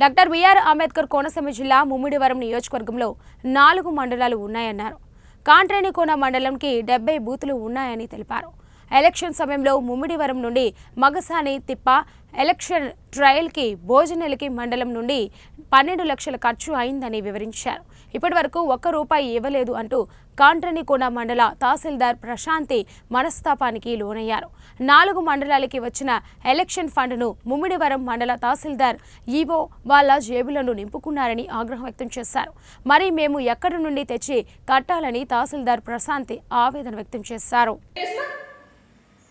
Doctor BR Ambedkar Konaseema జిల్లా ముమ్మిడివరం నియోజకవర్గంలో నాలుగు మండలాలు ఉన్నాయన్నారు. కాంట్రేనికోన మండలంకి డెబ్బై బూతులు ఉన్నాయని తెలిపారు. ఎలక్షన్ సమయంలో ముమ్మిడివరం నుండి మగసాని తిప్ప ఎలక్షన్ ట్రయల్కి భోజనాలకి మండలం నుండి పన్నెండు లక్షల ఖర్చు అయిందని వివరించారు. ఇప్పటి వరకు ఒక్క రూపాయి ఇవ్వలేదు అంటూ కాంట్రనికోన మండల తహసీల్దార్ ప్రశాంతి మనస్తాపానికి లోనయ్యారు. నాలుగు మండలాలకి వచ్చిన ఎలక్షన్ ఫండ్ను ముమ్మిడివరం మండల తహసీల్దార్ ఈవో వాళ్ళ జేబులను నింపుకున్నారని ఆగ్రహం వ్యక్తం చేశారు. మరి మేము ఎక్కడి నుండి తెచ్చి కట్టాలని తహసీల్దార్ ప్రశాంతి ఆవేదన వ్యక్తం చేశారు.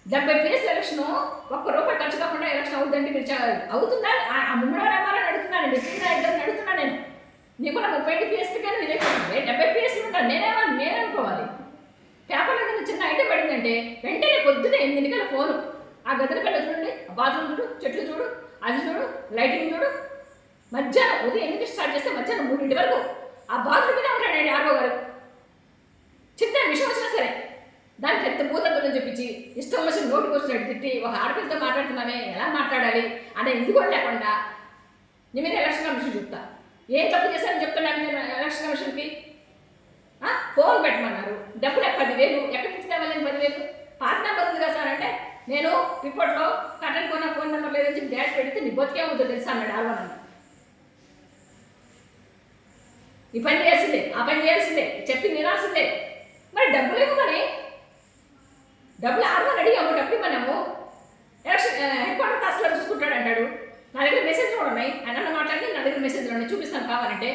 డెబ్బై ప్లేస్ ఎలక్షన్ ఒక్క రూపాయి ఖర్చు కాకుండా ఎలక్షన్ అవుతుందంటే మీరు అవుతుందా? ఆ- ఆ ముమ్మడి రామారావు అడుగుతున్నాను డిస్ట్రిక్ట్ ఇద్దరు అడుగుతున్నా నేను. నీకు నా ముప్పై ఐదు పిఎస్కి కానీ ఇదే డెబ్బై పిఎస్లు ఉంటాను నేనేమో నేననుకోవాలి పేపర్లో కింద చిన్న ఐటమ్ పడిందంటే వెంటనే పొద్దున్న ఎనిమిదికల ఫోను. ఆ గదిలో పిల్ల చూడండి ఆ బాత్రూమ్ చూడు చెట్లు చూడు అది చూడు లైటింగ్ చూడు. మధ్యాహ్నం ఉదయం ఎనిమిది స్టార్ట్ చేస్తే మధ్యాహ్నం మూడింటి వరకు ఆ బాత్రూమ్ మీద ఉంటాడండి ఆర్వో గారు చిన్న విషయం వచ్చినా సరే దానికి ఎంత భూతంతులను చెప్పించి ఇష్టం వచ్చిన నోటికి వచ్చినట్టు తిట్టి ఒక ఆడపిల్లతో మాట్లాడుతున్నామే ఎలా మాట్లాడాలి? అనే ఇది కూడా లేకుండా నీ మీద ఎలక్షన్ కమిషన్ చెప్తా. ఏం తప్పు చేశారని చెప్తున్నా నేను ఎలక్షన్ కమిషన్కి. ఫోన్ పెట్టమన్నారు. డబ్బులు పదివేలు. ఎక్కడి నుంచి తేవాలని పదివేలు? పాత నెంబర్ ఉంది కదా సార్ అంటే నేను రిపోర్ట్లో కట్టన్ కొన్న ఫోన్ నెంబర్ లేదని చెప్పి డాష్ పెడితే నీ బతికే ఉందో తెలుసా అన్నాడు ఆర్వన్ ఈ పని చేయాల్సిందే. ఆ పని చేయాల్సిందే. చెప్పి వినాల్సిందే మరి డబ్బులు ఏమో మరి. డబ్బులు ఆర్వన్ అడిగాము డబ్బులు ఇవ్వనాము ఎలక్షన్ హెడ్ క్వార్టర్ క్లాస్లో చూసుకుంటాడు అంటాడు. నా దగ్గర మెసేజ్లు కూడా ఉన్నాయి. ఆయన మాట్లాడి నా దగ్గర మెసేజ్లు ఉన్నాయి చూపిస్తాను కావాలంటే.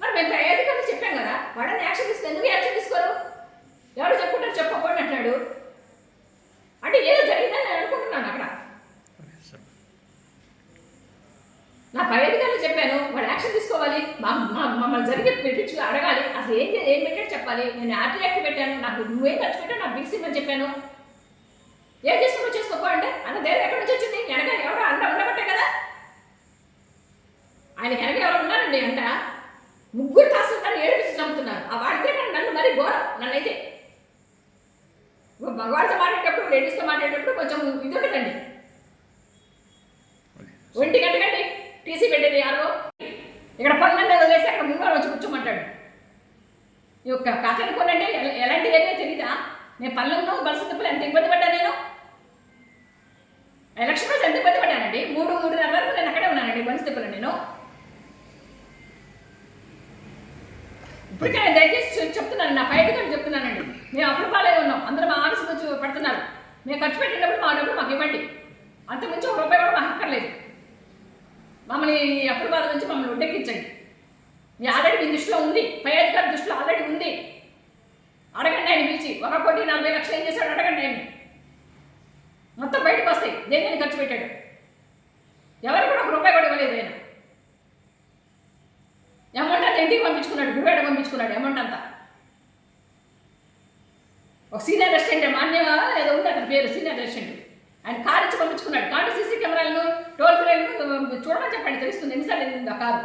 మరి మేము పై అధికారులు చెప్పాం కదా వాడని యాక్షన్ తీసుకో ఎందుకు యాక్షన్ తీసుకోరు? ఎవరు చెప్పుకుంటారు చెప్పకపోండి అంటాడు. అంటే ఏదో జరిగిందని నేను అనుకుంటున్నాను అక్కడ నా పై అధికారులు చెప్పాను వాడు యాక్షన్ తీసుకోవాలి మా మా- పిలిపించి అడగాలి. అసలు ఏం ఏం పెట్టాడు చెప్పాలి? నేను ఆటలు యాక్ట్ పెట్టాను. నాకు నువ్వేం ఖర్చు పెట్టావు? నాకు బిక్స్ ఇవ్వని చెప్పాను. ఏం చేసుకుని చేసుకోపో అంటే. అన్న ధైర్యం ఎక్కడి నుంచి వచ్చింది? వెనక ఎవరో అంట ఉండబట్టే కదా. ఆయన వెనక ఎవరు ఉన్నారండి అంట. ముగ్గురు తహసీల్దార్ని ఏడిపించి చంపుతున్నారు. ఆ వాడితే నన్ను నన్ను మరీ ఘోరం. నన్నైతే. మగవాడితో మాట్లాడేటప్పుడు లేడీస్తో మాట్లాడేటప్పుడు కొంచెం ఇది ఉంటుందండి ఒంటి గంట కండి టీసీ పెట్టేది యారో. ఇక్కడ పనులన్నీ వదిలేసి అక్కడ ముందు వచ్చి ఈ యొక్క కథ అనుకోనండి ఎలాంటి ఏరియా తెలీదా? నేను పనులను బలస తిప్పులు ఎంత ఇబ్బంది పడ్డా నేను? ఎలక్షన్ రోజు ఎంత ఇబ్బంది పడ్డానండి? మూడు మూడున్నర వరకు నేను అక్కడే ఉన్నానండి బలస తిప్పులు నేను. ఇప్పటికే నేను దయచేసి చెప్తున్నాను నా బయట అధికారులు చెప్తున్నానండి. మేము అప్పుడు పాలే ఉన్నాం. అందరూ మా ఆఫీస్ వచ్చి పడుతున్నారు. మేము ఖర్చు పెట్టినప్పుడు మా డబ్బులు మాకు ఇవ్వండి. అంతకుమించి ఒక రూపాయి కూడా మాకు అక్కర్లేదు. మమ్మల్ని అప్పుల బాధ నుంచి మమ్మల్ని ఉడ్డెక్కించండి మీ ఆల్రెడీ మీ దృష్టిలో ఉంది. పై అధికారి దృష్టిలో ఆల్రెడీ ఉంది అడగండి ఆయన పిలిచి ఒక కోటి నలభై లక్షలు ఏం చేశాడు అడగండి ఆయన మొత్తం దేనిని దేని ఖర్చు పెట్టాడు. ఎవరు కూడా ఒక రూపాయి కూడా ఇవ్వలేదు ఆయన అమౌంట్ అంతా ఇంటికి పంపించుకున్నాడు గురువాడ పంపించుకున్నాడు అమౌంట్ అంతా. ఒక సీనియర్ రెస్టారెంట్ మాన్య ఏదో ఉంది అతని పేరు సీనియర్ రెస్టారెంట్ ఆయన కారు ఇచ్చి పంపించుకున్నాడు. కారు సీసీ కెమెరాలను టోల్ ఫ్రీలను చూడమని చెప్పండి తెలుస్తుంది. ఎన్నిసార్లు ఆ కారు